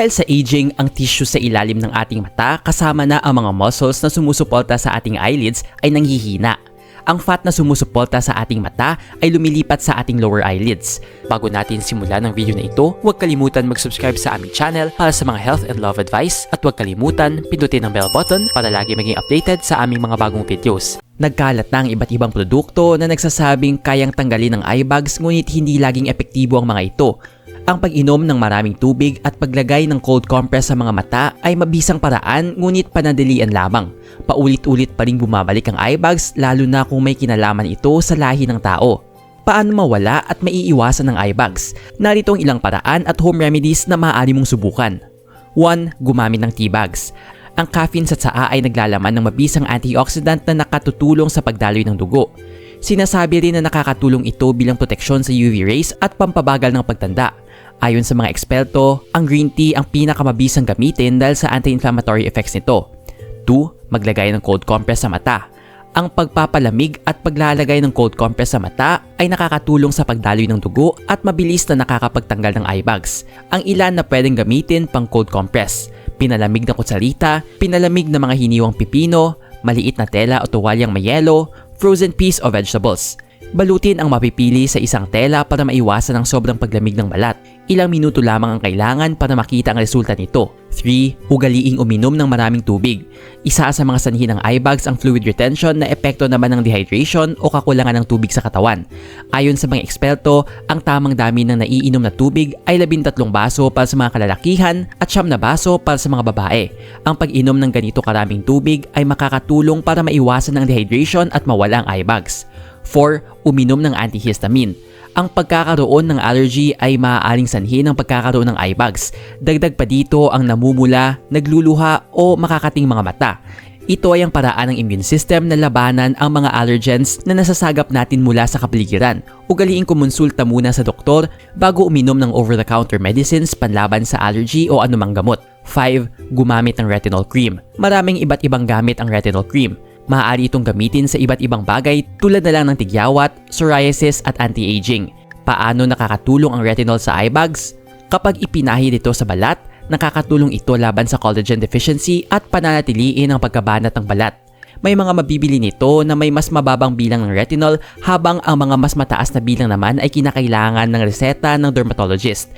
Dahil sa aging, ang tissue sa ilalim ng ating mata kasama na ang mga muscles na sumusuporta sa ating eyelids ay nanghihina. Ang fat na sumusuporta sa ating mata ay lumilipat sa ating lower eyelids. Bago natin simulan ang video na ito, huwag kalimutan mag-subscribe sa aming channel para sa mga health and love advice at huwag kalimutan pindutin ang bell button para lagi maging updated sa aming mga bagong videos. Nagkalat na ang iba't ibang produkto na nagsasabing kayang tanggalin ng eye bags ngunit hindi laging epektibo ang mga ito. Ang pag-inom ng maraming tubig at paglagay ng cold compress sa mga mata ay mabisang paraan ngunit panandalian lamang. Paulit-ulit pa rin bumabalik ang eye bags lalo na kung may kinalaman ito sa lahi ng tao. Paano mawala at maiiwasan ng eye bags? Narito ang ilang paraan at home remedies na maaari mong subukan. 1. Gumamit ng tea bags. Ang caffeine sa tsaa ay naglalaman ng mabisang antioxidant na nakatutulong sa pagdaloy ng dugo. Sinasabi rin na nakakatulong ito bilang proteksyon sa UV rays at pampabagal ng pagtanda. Ayon sa mga eksperto, ang green tea ang pinakamabisang gamitin dahil sa anti-inflammatory effects nito. 2. Maglagay ng cold compress sa mata. Ang pagpapalamig at paglalagay ng cold compress sa mata ay nakakatulong sa pagdaloy ng dugo at mabilis na nakakapagtanggal ng eye bags. Ang ilan na pwedeng gamitin pang cold compress. Pinalamig na kutsarita, pinalamig na mga hiniwang pipino, maliit na tela o tuwalyang may yelo, frozen peas o vegetables. Balutin ang mapipili sa isang tela para maiwasan ang sobrang paglamig ng balat. Ilang minuto lamang ang kailangan para makita ang resulta nito. 3. Ugaliing uminom ng maraming tubig. Isa sa mga sanhi ng eye bags ang fluid retention na epekto naman ng dehydration o kakulangan ng tubig sa katawan. Ayon sa mga eksperto, ang tamang dami ng naiinom na tubig ay 13 baso para sa mga kalalakihan at siyam na baso para sa mga babae. Ang pag-inom ng ganito karaming tubig ay makakatulong para maiwasan ang dehydration at mawala ang eye bags. 4. Uminom ng antihistamine. Ang pagkakaroon ng allergy ay maaaring sanhi ng pagkakaroon ng eye bags. Dagdag pa dito ang namumula, nagluluha o makakating mga mata. Ito ay ang paraan ng immune system na labanan ang mga allergens na nasasagap natin mula sa kapaligiran. Ugaliin kumonsulta muna sa doktor bago uminom ng over-the-counter medicines panlaban sa allergy o anumang gamot. 5. Gumamit ng retinol cream. Maraming iba't ibang gamit ang retinol cream. Maaari itong gamitin sa iba't ibang bagay tulad na lang ng tigyawat, psoriasis at anti-aging. Paano nakakatulong ang retinol sa eye bags? Kapag ipinahid ito sa balat, nakakatulong ito laban sa collagen deficiency at pananatiliin ang pagkabanat ng balat. May mga mabibili nito na may mas mababang bilang ng retinol habang ang mga mas mataas na bilang naman ay kinakailangan ng reseta ng dermatologist.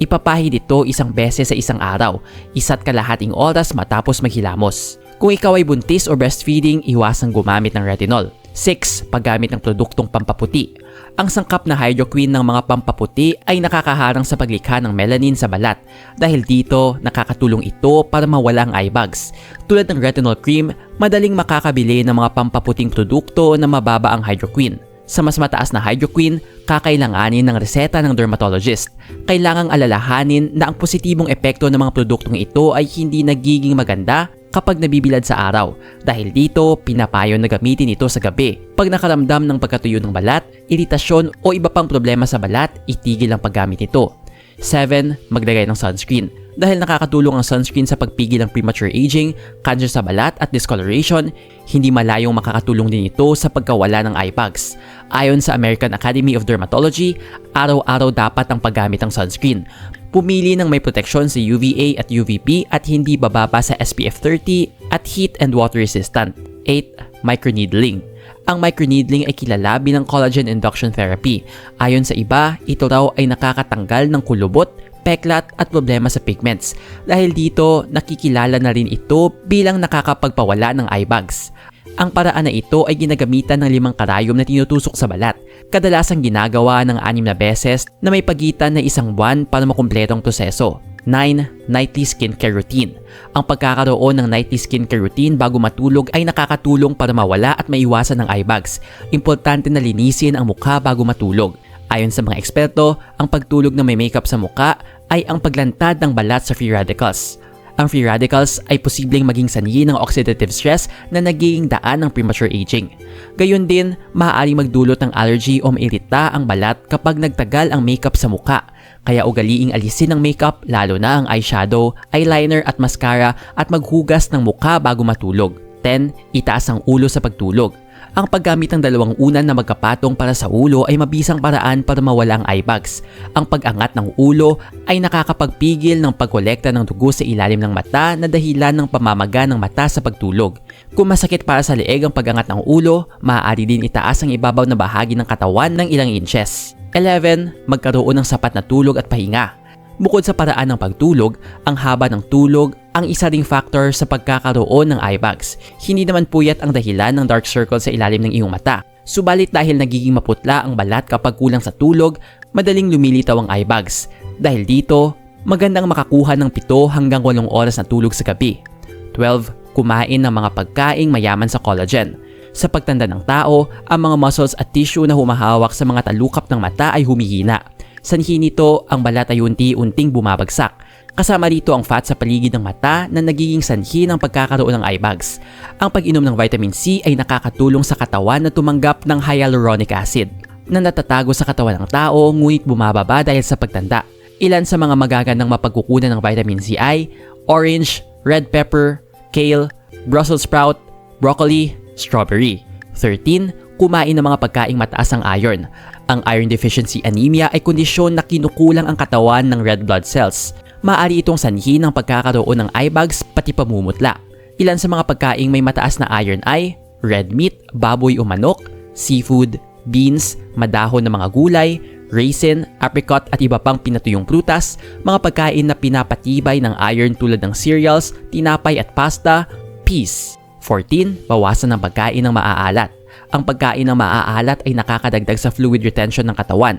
Ipapahid ito isang beses sa isang araw, isa't kalahating oras matapos maghilamos. Kung ikaw ay buntis o breastfeeding, iwasang gumamit ng retinol. 6. Paggamit ng produktong pampaputi. Ang sangkap na hydroquine ng mga pampaputi ay nakakaharang sa paglikha ng melanin sa balat. Dahil dito, nakakatulong ito para mawala ang eye bags. Tulad ng retinol cream, madaling makakabili ng mga pampaputing produkto na mababa ang hydroquine. Sa mas mataas na hydroquine, kakailanganin ng reseta ng dermatologist. Kailangang alalahanin na ang positibong epekto ng mga produktong ito ay hindi nagiging maganda kapag nabibilad sa araw. Dahil dito, pinapayo na gamitin ito sa gabi. Pag nakaramdam ng pagkatuyo ng balat, iritasyon o iba pang problema sa balat, itigil ang paggamit nito. 7. Maglagay ng sunscreen. Dahil nakakatulong ang sunscreen sa pagpigil ng premature aging, cancer sa balat at discoloration, hindi malayong makakatulong din ito sa pagkawala ng eye bags. Ayon sa American Academy of Dermatology, araw-araw dapat ang paggamit ng sunscreen. Pumili ng may proteksyon sa UVA at UVB at hindi bababa sa SPF 30 at heat and water resistant. 8. Microneedling. Ang microneedling ay kilala bilang collagen induction therapy. Ayon sa iba, ito raw ay nakakatanggal ng kulubot, peklat at problema sa pigments. Dahil dito, nakikilala na rin ito bilang nakakapagpawala ng eye bags. Ang paraan na ito ay ginagamitan ng limang karayom na tinutusok sa balat. Kadalasang ginagawa ng anim na beses na may pagitan na isang buwan para makumpleto ang proseso. 9. Nightly skincare routine. Ang pagkakaroon ng nightly skincare routine bago matulog ay nakakatulong para mawala at maiwasan ng eye bags. Importante na linisin ang mukha bago matulog. Ayon sa mga eksperto, ang pagtulog na may makeup sa mukha ay ang paglantad ng balat sa free radicals. Ang free radicals ay posibleng maging sanhi ng oxidative stress na nagiging daan ng premature aging. Gayon din, maaaring magdulot ng allergy o mairita ang balat kapag nagtagal ang makeup sa mukha. Kaya ugaliing alisin ang makeup lalo na ang eyeshadow, eyeliner at mascara at maghugas ng mukha bago matulog. 10. Itaas ang ulo sa pagtulog. Ang paggamit ng dalawang unan na magkapatong para sa ulo ay mabisang paraan para mawala ang eye bags. Ang pag-angat ng ulo ay nakakapagpigil ng pagkolekta ng dugo sa ilalim ng mata na dahilan ng pamamaga ng mata sa pagtulog. Kung masakit para sa leeg ang pag-angat ng ulo, maaari din itaas ang ibabaw na bahagi ng katawan ng ilang inches. 11. Magkaroon ng sapat na tulog at pahinga. Bukod sa paraan ng pagtulog, ang haba ng tulog ang isa ring factor sa pagkakaroon ng eye bags. Hindi naman puyat ang dahilan ng dark circle sa ilalim ng iyong mata. Subalit dahil nagiging maputla ang balat kapag kulang sa tulog, madaling lumilitaw ang eye bags. Dahil dito, magandang makakuha ng 7 hanggang 8 oras na tulog sa gabi. 12. Kumain ng mga pagkaing mayaman sa collagen. Sa pagtanda ng tao, ang mga muscles at tissue na humahawak sa mga talukap ng mata ay humihina. Sanhi nito, ang balat ay unti-unting bumabagsak. Kasama rito ang fat sa paligid ng mata na nagiging sanhi ng pagkakaroon ng eye bags. Ang pag-inom ng vitamin C ay nakakatulong sa katawan na tumanggap ng hyaluronic acid na natatago sa katawan ng tao ngunit bumababa dahil sa pagtanda. Ilan sa mga magagandang mapagkukunan ng vitamin C ay orange, red pepper, kale, Brussels sprout, broccoli, strawberry. 13. Kumain ng mga pagkaing mataas ang iron. Ang iron deficiency anemia ay kondisyon na kinukulang ang katawan ng red blood cells. Maaari itong sanhi ng pagkakaroon ng eye bags pati pamumutla. Ilan sa mga pagkaing may mataas na iron ay red meat, baboy o manok, seafood, beans, madahon ng mga gulay, raisin, apricot at iba pang pinatuyong prutas, mga pagkain na pinapatibay ng iron tulad ng cereals, tinapay at pasta, peas. 14. Bawasan ng pagkain ng maaalat. Ang pagkain ng maaalat ay nakakadagdag sa fluid retention ng katawan.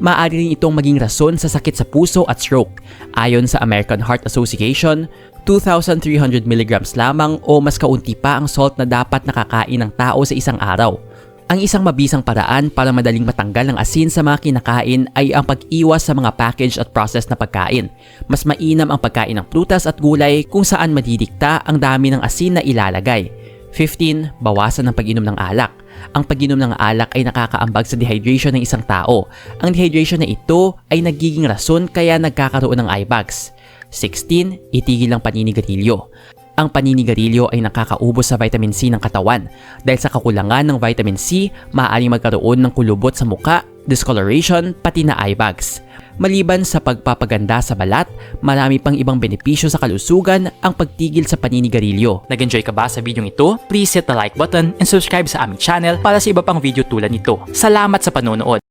Maaari rin itong maging rason sa sakit sa puso at stroke. Ayon sa American Heart Association, 2,300 mg lamang o mas kaunti pa ang salt na dapat nakakain ng tao sa isang araw. Ang isang mabisang paraan para madaling matanggal ang asin sa mga kinakain ay ang pag-iwas sa mga packaged at processed na pagkain. Mas mainam ang pagkain ng prutas at gulay kung saan madidikta ang dami ng asin na ilalagay. 15. Bawasan ang pag-inom ng alak. Ang pag-inom ng alak ay nakakaambag sa dehydration ng isang tao. Ang dehydration na ito ay nagiging rason kaya nagkakaroon ng eye bags. 16. Itigil ang paninigarilyo. Ang paninigarilyo ay nakakaubos sa vitamin C ng katawan. Dahil sa kakulangan ng vitamin C, maaaring magkaroon ng kulubot sa muka, discoloration, pati na eye bags. Maliban sa pagpapaganda sa balat, marami pang ibang benepisyo sa kalusugan ang pagtigil sa paninigarilyo. Nag-enjoy ka ba sa video ito? Please hit the like button and subscribe sa aming channel para sa iba pang video tulad nito. Salamat sa panonood!